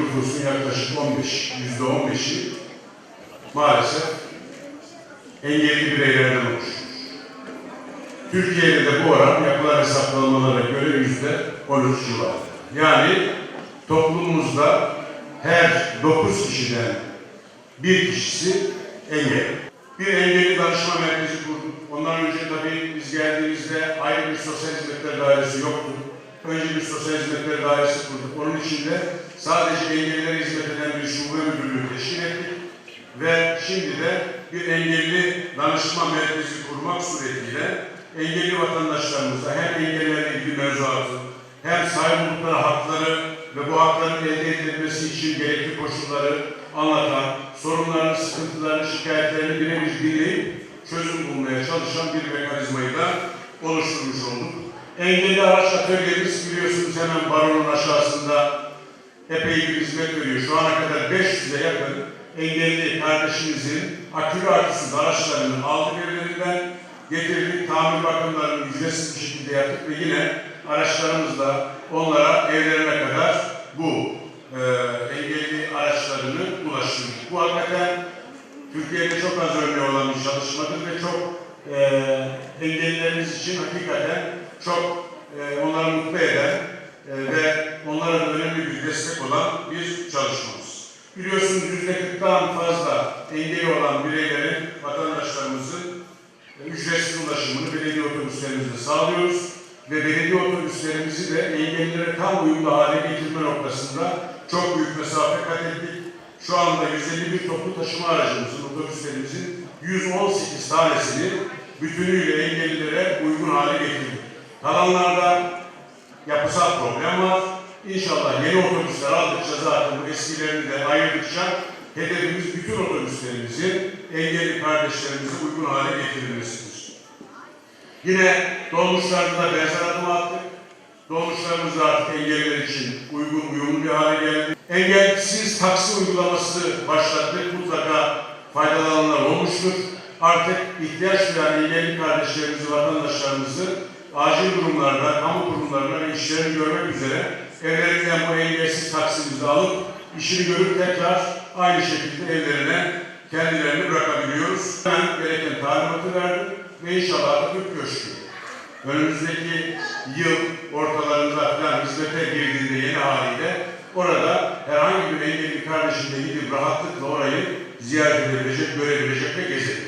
nüfusun yaklaşık 15, yüzde 15'i maalesef engelli bireylerden oluşuyor. Türkiye'de de bu oran yapılan hesaplamalara göre yüzde 13 civarında. Yani toplumumuzda her 9 kişiden bir kişisi engelli. Bir engelli danışma merkezi kurduk. Ondan önce tabii biz geldiğimizde ayrı bir sosyal hizmetler dairesi yoktu. Önce bir sosyal hizmetler dairesi kurduk. Onun içinde sadece engellilere hizmet eden bir şube müdürlüğü teşkil ettik. Ve şimdi de bir engelli danışma merkezi kurmak suretiyle engelli vatandaşlarımıza hem engellerle ilgili mevzuatı hem sahip oldukları hakları ve bu hakların elde edilmesi için gerekli koşulları anlatan, sorunlarını, sıkıntılarını, şikayetlerini birebir dinleyip çözüm bulmaya çalışan bir mekanizmayı da oluşturmuş olduk. Engelli araç atölyemiz biliyorsunuz hemen baronun aşağısında epey bir hizmet veriyor. Şu ana kadar 500'e yakın engelli kardeşimizin akülü artısız araçlarını aldık evlerinden getirdik. Tamir bakımlarını ücretsiz bir şekilde yaptık ve yine araçlarımızla onlara evlerine kadar bu e, engelli araçlarını ulaştırdık. Bu hakikaten Türkiye'de çok az örneği olan bir çalışmadır ve çok e, engellilerimiz için hakikaten çok e, onları mutlu eden e, ve onlara önemli bir destek olan bir çalışmamız. Biliyorsunuz yüzde kırktan fazla engeli olan bireylerin, vatandaşlarımızın e, ücretsiz ulaşımını belediye otobüslerimizde sağlıyoruz ve belediye otobüslerimizi de engellilere tam uyumlu hale getirme noktasında çok büyük mesafe kat ettik. Şu anda 151 toplu taşıma aracımızın, otobüslerimizin 118 tanesini bütünüyle engellilere uygun hale getirdik. Kalanlarda yapısal problem var. İnşallah yeni otobüsler aldıkça zaten bu eskilerini de ayırdıkça hedefimiz bütün otobüslerimizin engelli kardeşlerimize uygun hale getirilmesidir. Yine dolmuşlarda da benzer adım attık. Dolmuşlarımız artık engelliler için uygun, uyumlu bir hale geldi. Engellisiz taksi uygulaması başlattık. Mutlaka faydalananlar olmuştur. Artık ihtiyaç duyan engelli kardeşlerimizi, vatandaşlarımızı acil durumlarda, kamu kurumlarına ve işlerini görmek üzere evlerinden bu engelsiz taksimizi alıp işini görüp tekrar aynı şekilde evlerine kendilerini bırakabiliyoruz. Hemen gereken talimatı verdim ve inşallah Atatürk Köşkü önümüzdeki yıl ortalarında falan hizmete girdiğinde yeni haliyle orada herhangi bir engelli kardeşim de gidip rahatlıkla orayı ziyaret edebilecek, görebilecek ve gezebilecek.